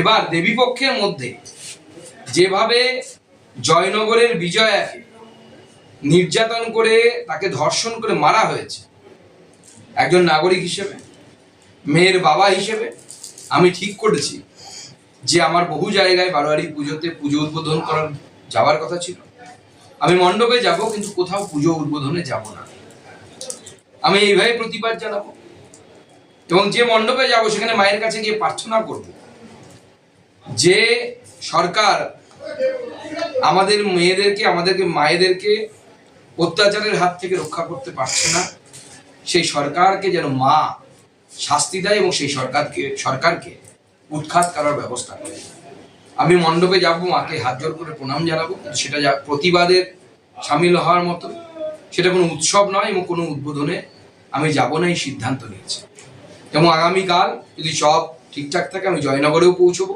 এবার দেবীপক্ষের মধ্যে যেভাবে জয়নগরের বিজয়াকে নির্যাতন করে তাকে ধর্ষণ করে মারা হয়েছে, একজন নাগরিক হিসেবে, মেয়ের বাবা হিসেবে, আমি ঠিক করেছি যে আমার বহু জায়গায় বারোয়ারি পুজোতে পুজো উদ্বোধন করার যাওয়ার কথা ছিল। আমি মণ্ডপে যাব, কিন্তু কোথাও পুজো উদ্বোধনে যাব না। আমি এইভাবে প্রতিবাদ জানাব এবং যে মণ্ডপে যাব, সেখানে মায়ের কাছে গিয়ে প্রার্থনা করব। যে সরকার আমাদের মেয়েদেরকে, আমাদেরকে মায়েদেরকে অত্যাচারের হাত থেকে রক্ষা করতে পারছে না, সেই সরকারকে যেন মা শাস্তি দেয় এবং সেই সরকারকে সরকারকে উৎখাত করার ব্যবস্থা করে। আমি মণ্ডপে যাব, মাকে হাত জোর করে প্রণাম জানাব সেটা যা প্রতিবাদের সামিল হওয়ার মতো, সেটা কোনো উৎসব নয় এবং কোনো উদ্বোধনে আমি যাব না, এই সিদ্ধান্ত নিয়েছি। এবং আগামীকাল যদি সব ঠিকঠাক থাকে, আমি জয়নগরেও পৌঁছবো।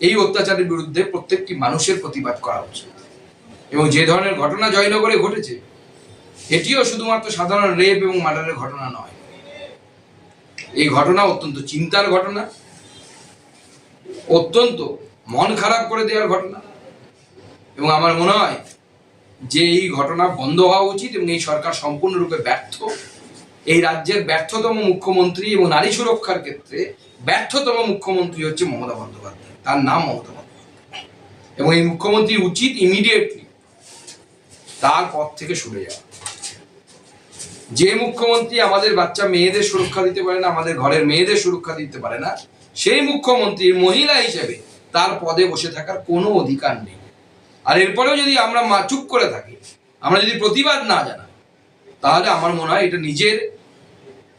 এই অত্যাচারের বিরুদ্ধে প্রত্যেকটি মানুষের প্রতিবাদ করা উচিত। এবং যে ধরনের ঘটনা জয়নগরে ঘটেছে, এটিও শুধুমাত্র সাধারণ রেপ এবং মার্ডারের ঘটনা নয়। এই ঘটনা অত্যন্ত চিন্তার ঘটনা, অত্যন্ত মন খারাপ করে দেওয়ার ঘটনা। এবং আমার মনে হয় যে এই ঘটনা বন্ধ হওয়া উচিত এবং এই সরকার সম্পূর্ণরূপে ব্যর্থ। এই রাজ্যের ব্যর্থতম মুখ্যমন্ত্রী এবং নারী সুরক্ষার ক্ষেত্রে ব্যর্থতম মুখ্যমন্ত্রী হচ্ছে মমতা বন্দ্যোপাধ্যায়। তার নাম মমতা এবং এই মুখ্যমন্ত্রী উচিত ইমিডিয়েটলি তার পথ থেকে সরে যাওয়া। যে মুখ্যমন্ত্রী আমাদের বাচ্চা মেয়েদের সুরক্ষা দিতে পারে না, আমাদের ঘরের মেয়েদের সুরক্ষা দিতে পারে না, সেই মুখ্যমন্ত্রীর মহিলা হিসেবে তার পদে বসে থাকার কোনো অধিকার নেই। আর এরপরেও যদি আমরা মা চুপ করে থাকি, আমরা যদি প্রতিবাদ না জানাই, তাহলে আমার মনে হয় এটা নিজের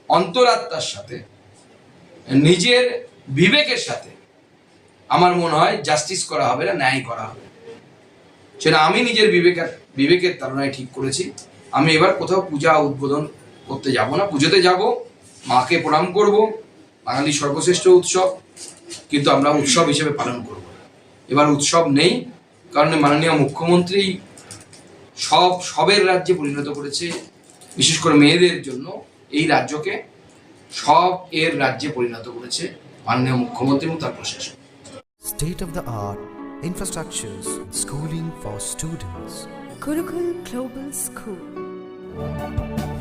অন্তরাত্মার সাথে, নিজের বিবেকের সাথে আমার মনে হয় জাস্টিস করা হবে না, ন্যায় করা হবে। সেটা আমি নিজের বিবেকের বিবেকের তাড়নায় ঠিক করেছি। আমি এবার কোথাও পূজা উদ্বোধন করতে যাব না। পুজোতে যাব, মাকে প্রণাম করব, বাঙালির সর্বশ্রেষ্ঠ উৎসব, কিন্তু আমরা উৎসব হিসেবে পালন করব এবার উৎসব নেই, কারণ মাননীয় মুখ্যমন্ত্রী সব, সবের রাজ্যে পরিণত করেছে। বিশেষ করে মেয়েদের জন্য এই রাজ্যকে সব এর রাজ্যে পরিণত করেছে মাননীয় মুখ্যমন্ত্রী এবং তার প্রশাসন। state-of-the-art infrastructures and schooling for students. Kurukul Global School.